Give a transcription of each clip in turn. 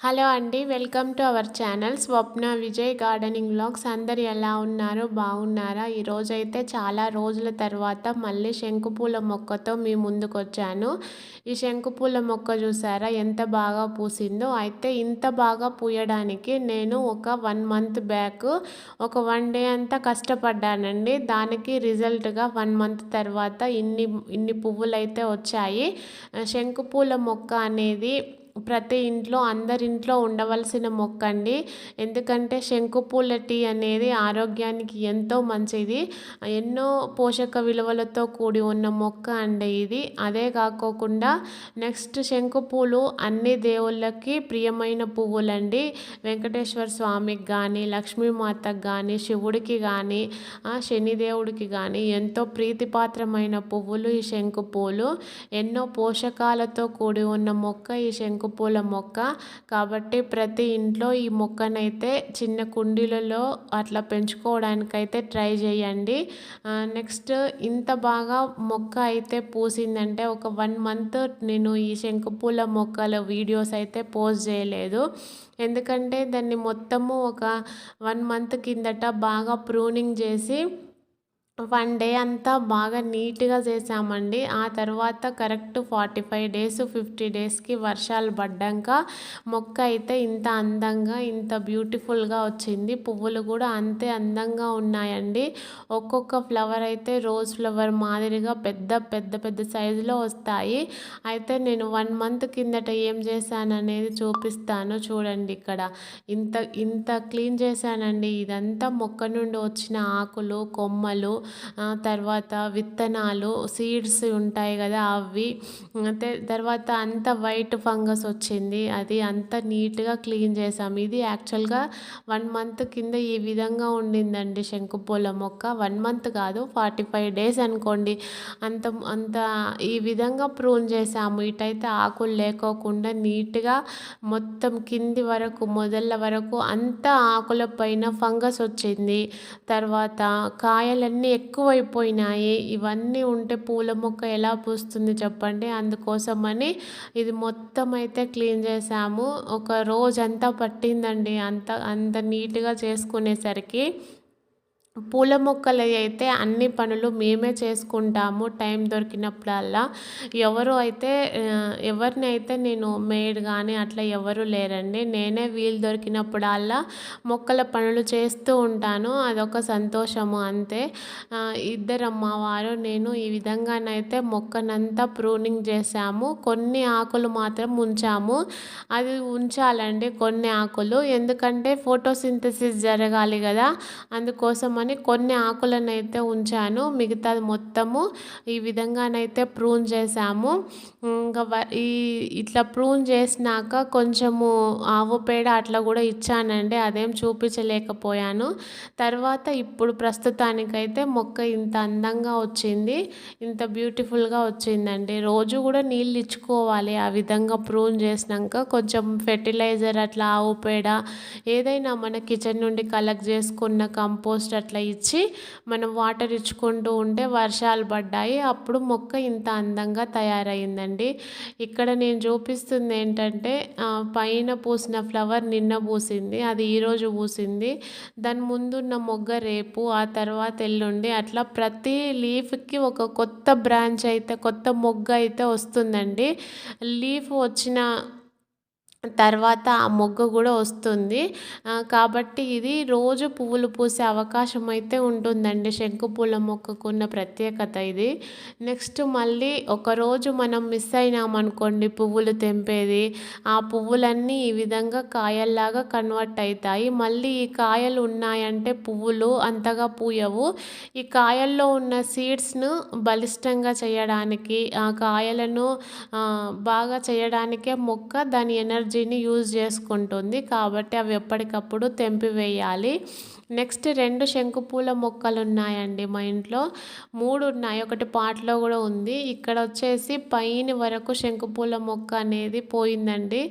Hello అండి welcome to our channel. Swapna Vijay gardening blogs అందరు ఎలా ఉన్నారు? బాగున్నారా? ఈరోజైతే చాలా రోజుల తర్వాత మళ్ళీ శంకుపూల మొక్కతో మీ ముందుకు వచ్చాను ఈ శంకుపూల మొక్క చూసారా? ఎంత బాగా పూసిందో. అయితే ఇంత బాగా పూయడానికి నేను ఒక వన్ మంత్ బ్యాక్ ఒక వన్ డే అంతా కష్టపడ్డానండి. దానికి రిజల్ట్గా వన్ మంత్ తర్వాత ఇన్ని ఇన్ని పువ్వులు అయితే వచ్చాయి. శంకుపూల మొక్క అనేది ప్రతి ఇంట్లో అందరింట్లో ఉండవలసిన మొక్క అండి ఎందుకంటే శంకుపూల టీ అనేది ఆరోగ్యానికి ఎంతో మంచిది. ఎన్నో పోషక విలువలతో కూడి ఉన్న మొక్క అండి ఇది. అదే కాకోకుండా నెక్స్ట్ శంకుపూలు అన్ని దేవుళ్ళకి ప్రియమైన పువ్వులండి. వెంకటేశ్వర స్వామికి కానీ లక్ష్మీమాతకు కానీ శివుడికి కానీ శనిదేవుడికి కానీ ఎంతో ప్రీతిపాత్రమైన పువ్వులు ఈ శంకుపూలు ఎన్నో పోషకాలతో కూడి ఉన్న మొక్క ఈ శంకు పూల మొక్క. కాబట్టి ప్రతి ఇంట్లో ఈ మొక్కనైతే చిన్న కుండీలలో అట్లా పెంచుకోవడానికైతే ట్రై చేయండి. నెక్స్ట్ ఇంత బాగా మొక్క అయితే పూసిందంటే ఒక వన్ మంత్ నేను ఈ శంకుపూల మొక్కల వీడియోస్ అయితే పోస్ట్ చేయలేదు. ఎందుకంటే దాన్ని మొత్తము ఒక వన్ మంత్ కిందట బాగా ప్రూనింగ్ చేసి వన్ డే అంతా బాగా నీట్గా చేసామండి. ఆ తర్వాత correct forty five days fifty డేస్కి వర్షాలు పడ్డాక మొక్క అయితే ఇంత అందంగా ఇంత బ్యూటిఫుల్గా వచ్చింది. పువ్వులు కూడా అంతే అందంగా ఉన్నాయండి. ఒక్కొక్క ఫ్లవర్ అయితే రోజ్ ఫ్లవర్ మాదిరిగా పెద్ద పెద్ద పెద్ద సైజులో వస్తాయి. అయితే నేను వన్ మంత్ కిందట ఏం చేశాను అనేది చూపిస్తాను చూడండి ఇక్కడ. ఇంత ఇంత క్లీన్ చేశానండి. ఇదంతా మొక్క నుండి వచ్చిన ఆకులు కొమ్మలు తర్వాత విత్తనాలు సీడ్స్ ఉంటాయి కదా అవి. తర్వాత అంత వైట్ ఫంగస్ వచ్చింది. అది అంత నీట్గా క్లీన్ చేసాం ఇది యాక్చువల్గా వన్ మంత్ కింద ఈ విధంగా ఉండిందండి శంకుపూల మొక్క. వన్ మంత్ కాదు ఫార్టీ ఫైవ్ డేస్ అనుకోండి. అంత అంత ఈ విధంగా ప్రూన్ చేసాము ఇటైతే ఆకులు లేకోకుండా నీట్గా మొత్తం కింది వరకు మొదళ్ళ వరకు అంతా ఆకుల పైన ఫంగస్ వచ్చింది. తర్వాత కాయలన్నీ ఎక్కువైపోయినాయి. ఇవన్నీ ఉంటే పూల మొక్క ఎలా పూస్తుంది చెప్పండి. అందుకోసమని ఇది మొత్తం అయితే క్లీన్ చేసాము ఒక రోజంతా పట్టిందండి. అంత అంత నీట్గా చేసుకునేసరికి పూల మొక్కలు అయితే అన్ని పనులు మేమే చేసుకుంటాము టైం దొరికినప్పుడల్లా. ఎవరు అయితే ఎవరిని అయితే నేను మేడ్ కానీ అట్లా ఎవరు లేరండి. నేనే వీలు దొరికినప్పుడల్లా మొక్కల పనులు చేస్తూ ఉంటాను. అదొక సంతోషము అంతే. ఇద్దరు అమ్మవారు నేను ఈ విధంగానైతే మొక్కనంతా ప్రూనింగ్ చేసాము కొన్ని ఆకులు మాత్రం ఉంచాము. అది ఉంచాలండి కొన్ని ఆకులు. ఎందుకంటే ఫోటోసింథసిస్ జరగాలి కదా. అందుకోసం అని కొన్ని ఆకులను అయితే ఉంచాను. మిగతాది మొత్తము ఈ విధంగానైతే ప్రూన్ చేసాము ఇంకా ఈ ఇట్లా ప్రూన్ చేసినాక కొంచెము ఆవు పేడ అట్లా కూడా ఇచ్చానండి. అదేం చూపించలేకపోయాను. తర్వాత ఇప్పుడు ప్రస్తుతానికైతే మొక్క ఇంత అందంగా వచ్చింది. ఇంత బ్యూటిఫుల్గా వచ్చిందండి. రోజు కూడా నీళ్ళు ఇచ్చుకోవాలి. ఆ విధంగా ప్రూన్ చేసినాక కొంచెం ఫెర్టిలైజర్ అట్లా ఆవు పేడ ఏదైనా మన కిచెన్ నుండి కలెక్ట్ చేసుకున్న కంపోస్ట్ అట్లా అట్లా ఇచ్చి మనం వాటర్ ఇచ్చుకుంటూ ఉంటే వర్షాలు పడ్డాయి. అప్పుడు మొక్క ఇంత అందంగా తయారైందండి. ఇక్కడ నేను చూపిస్తుంది ఏంటంటే పైన పూసిన ఫ్లవర్ నిన్న పూసింది. అది ఈరోజు పూసింది. దాని ముందున్న మొగ్గ రేపు ఆ తర్వాత ఎల్లుండి అట్లా ప్రతి లీఫ్కి ఒక కొత్త బ్రాంచ్ అయితే కొత్త మొగ్గ అయితే వస్తుందండి. లీఫ్ వచ్చిన తర్వాత ఆ మొగ్గ కూడా వస్తుంది. కాబట్టి ఇది రోజు పువ్వులు పూసే అవకాశం అయితే ఉంటుందండి. శంకు పూల మొక్కకున్న ప్రత్యేకత ఇది. నెక్స్ట్ మళ్ళీ ఒకరోజు మనం మిస్ అయినామనుకోండి పువ్వులు తెంపేది. ఆ పువ్వులన్నీ ఈ విధంగా కాయల్లాగా కన్వర్ట్ అవుతాయి మళ్ళీ ఈ కాయలు ఉన్నాయంటే పువ్వులు అంతగా పూయవు. ఈ కాయల్లో ఉన్న సీడ్స్ను బలిష్టంగా చేయడానికి ఆ కాయలను బాగా చేయడానికే మొక్క దాని ఎనర్జీ ఎనర్జీని యూజ్ చేసుకుంటుంది కాబట్టి అవి ఎప్పటికప్పుడు తెంపివేయాలి. నెక్స్ట్ రెండు శంకు పూల మొక్కలు ఉన్నాయండి మా ఇంట్లో. మూడు ఉన్నాయి. ఒకటి పాట్లో కూడా ఉంది. ఇక్కడ వచ్చేసి పైన వరకు శంకు పూల మొక్క అనేది పోయిందండి.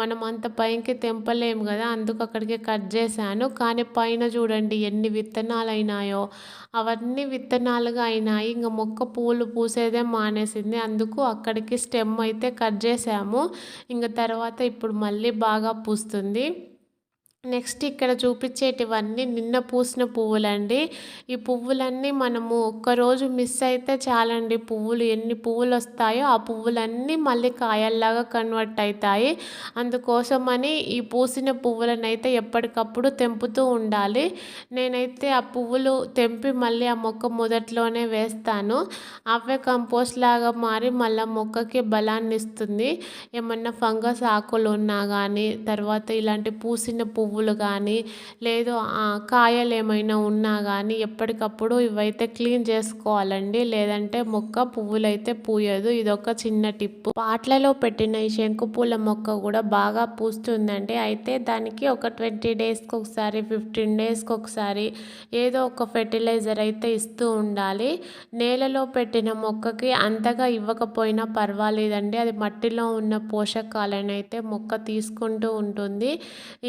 మనం అంత పైకి తెంపలేము కదా అందుకు అక్కడికి కట్ చేశాను. కానీ పైన చూడండి ఎన్ని విత్తనాలు అయినాయో అవన్నీ విత్తనాలుగా అయినాయి. ఇంకా మొక్క పూలు పూసేదే మానేసింది. అందుకు అక్కడికి స్టెమ్ అయితే కట్ చేసాము ఇంకా తర్వాత ఇప్పుడు మళ్ళీ బాగా పూస్తుంది. నెక్స్ట్ ఇక్కడ చూపించేటివన్నీ నిన్న పూసిన పువ్వులండి. ఈ పువ్వులన్నీ మనము ఒక్కరోజు మిస్ అయితే చాలండి. పువ్వులు ఎన్ని పువ్వులు వస్తాయో ఆ పువ్వులన్నీ మళ్ళీ కాయల్లాగా కన్వర్ట్ అవుతాయి అందుకోసమని ఈ పూసిన పువ్వులను అయితే ఎప్పటికప్పుడు తెంపుతూ ఉండాలి. నేనైతే ఆ పువ్వులు తెంపి మళ్ళీ ఆ మొక్క మొదట్లోనే వేస్తాను. అవే కంపోస్ట్ లాగా మారి మళ్ళీ మొక్కకి బలాన్ని ఇస్తుంది ఏమన్నా ఫంగస్ ఆకులు ఉన్నా కానీ తర్వాత ఇలాంటి పూసిన పువ్వు పువ్వులు కానీ లేదు కాయలు ఏమైనా ఉన్నా కానీ ఎప్పటికప్పుడు ఇవైతే క్లీన్ చేసుకోవాలండి. లేదంటే మొక్క పువ్వులు అయితే పూయదు. ఇది ఒక చిన్న టిప్పు. పాట్లలో పెట్టిన ఈ శంకు పూల మొక్క కూడా బాగా పూస్తుందండి. అయితే దానికి ఒక ట్వంటీ డేస్కి ఒకసారి ఫిఫ్టీన్ డేస్కి ఒకసారి ఏదో ఒక ఫెర్టిలైజర్ అయితే ఇస్తూ ఉండాలి. నేలలో పెట్టిన మొక్కకి అంతగా ఇవ్వకపోయినా పర్వాలేదండి. అది మట్టిలో ఉన్న పోషకాలను అయితే మొక్క తీసుకుంటూ ఉంటుంది.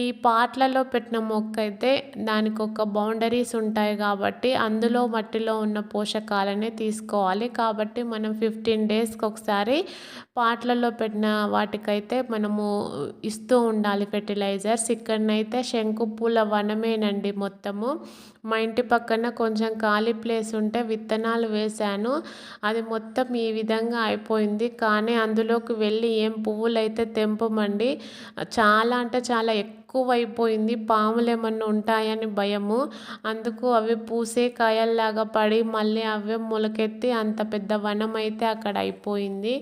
ఈ పాట్ పాట్లలో పెట్టిన మొక్క అయితే దానికి ఒక బౌండరీస్ ఉంటాయి కాబట్టి అందులో మట్టిలో ఉన్న పోషకాలనే తీసుకోవాలి. కాబట్టి మనం ఫిఫ్టీన్ డేస్కి ఒకసారి పాట్లలో పెట్టిన వాటికైతే మనము ఇస్తూ ఉండాలి ఫెర్టిలైజర్స్. ఇక్కడనైతే శంకు పూల వనమేనండి మొత్తము. మా ఇంటి పక్కన కొంచెం ఖాళీ ప్లేస్ ఉంటే విత్తనాలు వేశాను. అది మొత్తం ఈ విధంగా అయిపోయింది. కానీ అందులోకి వెళ్ళి ఏం పువ్వులు అయితే తెంపమండి చాలా అంటే చాలా ఎక్కువ ఎక్కువైపోయింది. పాములు ఏమన్నా ఉంటాయని భయము. అందుకు అవి పూసే కాయల్లాగా పడి మళ్ళీ అవే మొలకెత్తి అంత పెద్ద వనం అయితే అక్కడ అయిపోయింది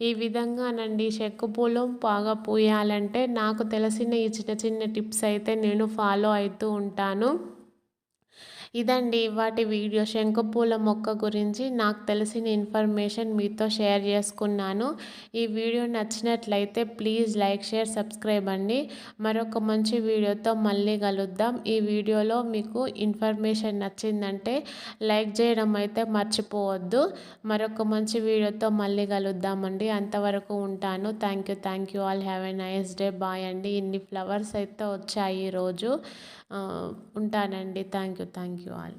ఈ విధంగానండి చెక్కు పూలం బాగా పూయాలంటే నాకు తెలిసిన ఈ చిన్న చిన్న టిప్స్ అయితే నేను ఫాలో అవుతూ ఉంటాను. ఇదండి వాటి వీడియో. శంఖపూల మొక్క గురించి నాకు తెలిసిన ఇన్ఫర్మేషన్ మీతో షేర్ చేసుకున్నాను. ఈ వీడియో నచ్చినట్లయితే ప్లీజ్ లైక్ షేర్ సబ్స్క్రైబ్ అండి. మరొక మంచి వీడియోతో మళ్ళీ కలుద్దాం. ఈ వీడియోలో మీకు ఇన్ఫర్మేషన్ నచ్చిందంటే లైక్ చేయడం అయితే మర్చిపోవద్దు. మరొక మంచి వీడియోతో మళ్ళీ కలుద్దామండి అంతవరకు ఉంటాను. Thank you thank you all. Have a nice day. Bye అండి. ఇన్ని ఫ్లవర్స్ అయితే వచ్చాయి ఈరోజు. ఉంటానండి. Thank you thank you all.